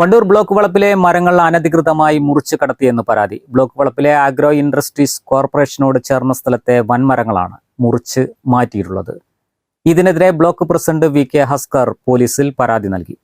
Wandoor block വളപ്പിലെ മരങ്ങൾ അനധികൃതമായി മുറിച്ചു കടത്തിയെന്ന് പരാതി. ബ്ലോക്ക് വളപ്പിലെ ആഗ്രോ ഇൻഡസ്ട്രീസ് കോർപ്പറേഷനോട് ചേർന്ന സ്ഥലത്തെ വൻമരങ്ങളാണ് മുറിച്ച് മാറ്റിയിട്ടുള്ളത്. ഇതിനെതിരെ block president V K Haskar പോലീസിൽ പരാതി നൽകി.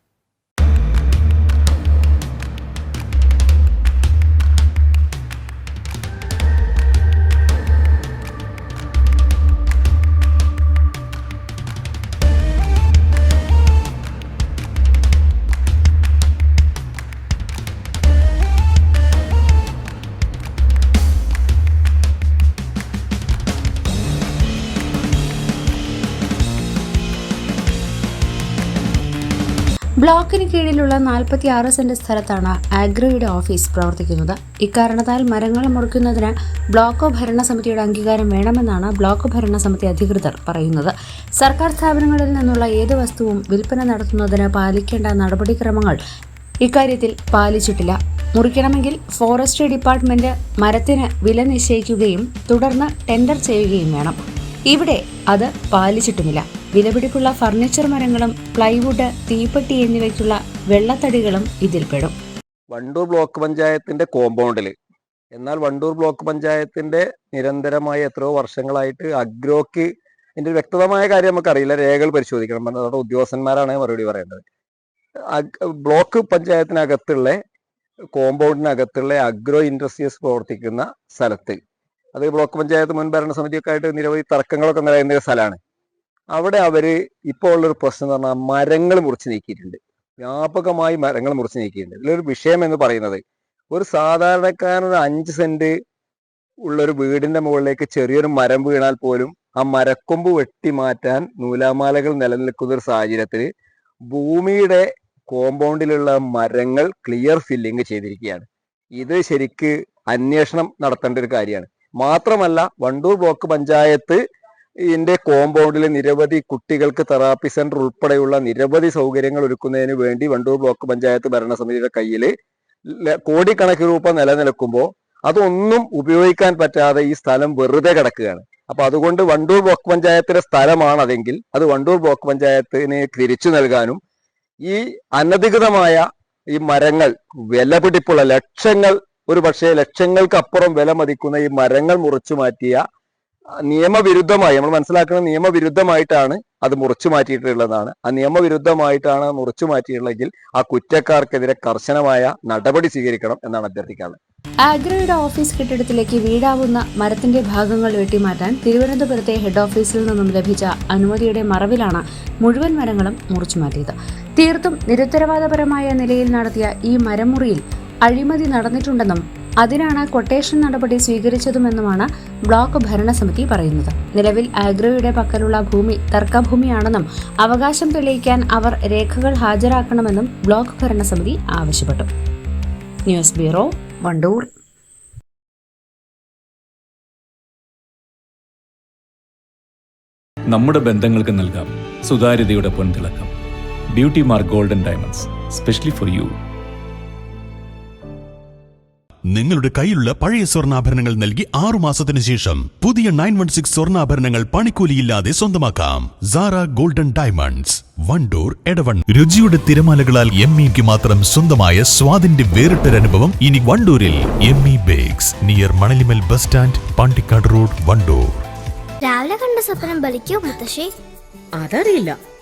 ബ്ലോക്കിന് കീഴിലുള്ള നാൽപ്പത്തി ആറ് സെന്റ് സ്ഥലത്താണ് ആഗ്രോയുടെ ഓഫീസ് പ്രവർത്തിക്കുന്നത്. ഇക്കാരണത്താൽ മരങ്ങൾ മുറിക്കുന്നതിന് ബ്ലോക്ക് ഭരണസമിതിയുടെ അംഗീകാരം വേണമെന്നാണ് ബ്ലോക്ക് ഭരണസമിതി അധികൃതർ പറയുന്നത്. സർക്കാർ സ്ഥാപനങ്ങളിൽ നിന്നുള്ള ഏത് വസ്തുവും വിൽപ്പന നടത്തുന്നതിന് പാലിക്കേണ്ട നടപടിക്രമങ്ങൾ ഇക്കാര്യത്തിൽ പാലിച്ചിട്ടില്ല. മുറിക്കണമെങ്കിൽ ഫോറസ്റ്റ് ഡിപ്പാർട്ട്മെന്റ് മരത്തിന് വില നിശ്ചയിക്കുകയും തുടർന്ന് ടെൻഡർ ചെയ്യുകയും വേണം. ഇവിടെ അത് പാലിച്ചിട്ടുമില്ല. വിലപിടിപ്പുള്ള ഫർണിച്ചർ മരങ്ങളും പ്ലൈവുഡ് തീപ്പെട്ടി എന്നിവയ്ക്കുള്ള വെള്ളത്തടികളും ഇതിൽപ്പെടും വണ്ടൂർ ബ്ലോക്ക് പഞ്ചായത്തിന്റെ കോമ്പൗണ്ടിൽ എന്നാൽ വണ്ടൂർ ബ്ലോക്ക് പഞ്ചായത്തിന്റെ നിരന്തരമായ എത്രയോ വർഷങ്ങളായിട്ട് അഗ്രോക്ക് ഇതിന്റെ വ്യക്തമായ കാര്യം നമുക്കറിയില്ല. രേഖകൾ പരിശോധിക്കണം. നമ്മുടെ ഉദ്യോഗസ്ഥന്മാരാണ് മറുപടി പറയേണ്ടത്. ബ്ലോക്ക് പഞ്ചായത്തിനകത്തുള്ള കോമ്പൗണ്ടിനകത്തുള്ള അഗ്രോ ഇൻഡസ്ട്രീസ് പ്രവർത്തിക്കുന്ന സ്ഥലത്ത് അത് ബ്ലോക്ക് പഞ്ചായത്ത് മുൻ ഭരണസമിതിയൊക്കെ ആയിട്ട് നിരവധി തർക്കങ്ങളൊക്കെ നിലനിന്ന ഒരു സ്ഥലമാണ്. അവിടെ അവർ ഇപ്പോൾ ഉള്ളൊരു പ്രശ്നം എന്ന് പറഞ്ഞാൽ മരങ്ങൾ മുറിച്ച് നീക്കിയിട്ടുണ്ട്. വ്യാപകമായി മരങ്ങൾ മുറിച്ച് നീക്കിയിട്ടുണ്ട്. ഇതിലൊരു വിഷയം എന്ന് പറയുന്നത് ഒരു സാധാരണക്കാരൻ അഞ്ച് സെന്റ് ഉള്ളൊരു വീടിന്റെ മുകളിലേക്ക് ചെറിയൊരു മരം വീണാൽ പോലും ആ മരക്കൊമ്പ് വെട്ടി മാറ്റാൻ നൂലാമാലകൾ നിലനിൽക്കുന്ന ഒരു സാഹചര്യത്തിൽ ഭൂമിയുടെ കോമ്പൗണ്ടിലുള്ള മരങ്ങൾ ക്ലിയർ ഫില്ലിങ് ചെയ്തിരിക്കുകയാണ്. ഇത് ശരിക്ക് അന്വേഷണം നടത്തേണ്ട ഒരു കാര്യമാണ്. മാത്രമല്ല വണ്ടൂർ ബ്ലോക്ക് പഞ്ചായത്ത് ഇതിന്റെ കോമ്പൗണ്ടിലെ നിരവധി കുട്ടികൾക്ക് തെറാപ്പി സെന്റർ ഉൾപ്പെടെയുള്ള നിരവധി സൗകര്യങ്ങൾ ഒരുക്കുന്നതിന് വേണ്ടി വണ്ടൂർ ബ്ലോക്ക് പഞ്ചായത്ത് ഭരണസമിതിയുടെ കയ്യിൽ കോടിക്കണക്കിന് രൂപ നിലനിൽക്കുമ്പോൾ അതൊന്നും ഉപയോഗിക്കാൻ പറ്റാതെ ഈ സ്ഥലം വെറുതെ കിടക്കുകയാണ്. അപ്പൊ അതുകൊണ്ട് വണ്ടൂർ ബ്ലോക്ക് പഞ്ചായത്തിന്റെ സ്ഥലമാണ് അതെങ്കിൽ അത് വണ്ടൂർ ബ്ലോക്ക് പഞ്ചായത്തിന് തിരിച്ചു നൽകാനും ഈ അനധികൃതമായ ഈ മരങ്ങൾ വിലപിടിപ്പുള്ള ലക്ഷങ്ങൾ ഒരു പക്ഷേ ലക്ഷങ്ങൾക്ക് അപ്പുറം വില മതിക്കുന്ന ഈ മരങ്ങൾ മുറിച്ചു മാറ്റിയ നിയമവിരുദ്ധമായി നമ്മൾ മനസ്സിലാക്കുന്ന നിയമവിരുദ്ധമായിട്ടാണ് അത് മുറിച്ചു മാറ്റിയിട്ടുള്ളതാണ്. ആ നിയമവിരുദ്ധമായിട്ടാണ് മുറിച്ചു മാറ്റിയിട്ടുള്ളതെങ്കിൽ ആ കുറ്റക്കാർക്കെതിരെ കർശനമായ നടപടി സ്വീകരിക്കണം എന്നാണ് അഭ്യർത്ഥിക്കുന്നത് ആഗ്രയുടെ ഓഫീസ് കെട്ടിടത്തിലേക്ക് വീടാവുന്ന മരത്തിന്റെ ഭാഗങ്ങൾ വെട്ടിമാറ്റാൻ തിരുവനന്തപുരത്തെ ഹെഡ് ഓഫീസിൽ നിന്നും ലഭിച്ച അനുമതിയുടെ മറവിലാണ് മുഴുവൻ മരങ്ങളും മുറിച്ചു മാറ്റിയത്. തീർത്തും നിരുത്തരവാദപരമായ നിലയിൽ നടത്തിയ ഈ മരമുറിയിൽ അഴിമതി നടന്നിട്ടുണ്ടെന്നും അതിനാണ് കൊട്ടേഷൻ നടപടി സ്വീകരിച്ചതുമെന്നുമാണ് ബ്ലോക്ക് ഭരണസമിതി പറയുന്നത്. നിലവിൽ ആഗ്രോയുടെ പക്കലുള്ള ഭൂമി തർക്കഭൂമിയാണെന്നും അവകാശം തെളിയിക്കാൻ അവർ രേഖകൾ ഹാജരാക്കണമെന്നും ബ്ലോക്ക് ഭരണസമിതി ആവശ്യപ്പെട്ടു. News bureau Wandoor. നമ്മുടെ ബന്ധങ്ങൾക്ക് നൽകാം. സുതാര്യതയുടെ പൊൻതിളക്കം. Beauty mark golden diamonds specially for you നിങ്ങളുടെ കയ്യിലുള്ള പഴയ സ്വർണാഭരണങ്ങൾ നൽകി ആറു മാസത്തിന് ശേഷം പുതിയ നയൻ വൺ സിക്സ് സ്വർണാഭരണങ്ങൾ പണിക്കൂലിയില്ലാതെ സ്വന്തമാക്കാം. സാറ ഗോൾഡൻ ഡയമണ്ട്സ് വണ്ടൂർ എടവൺ. രുചിയുടെ തിരമാലകളാൽ എം ഇക്ക് മാത്രം സ്വന്തമായ സ്വാദിന്റെ വേറിട്ടൊരനുഭവം ഇനി വണ്ടൂരിൽ. M E bakes near Manalimal bus stand Pandikkad road Wandoor. രാവിലെ കണ്ട സ്വപ്നം ബലിക്കോ മുത്തശ്ശി? അതറിയില്ല.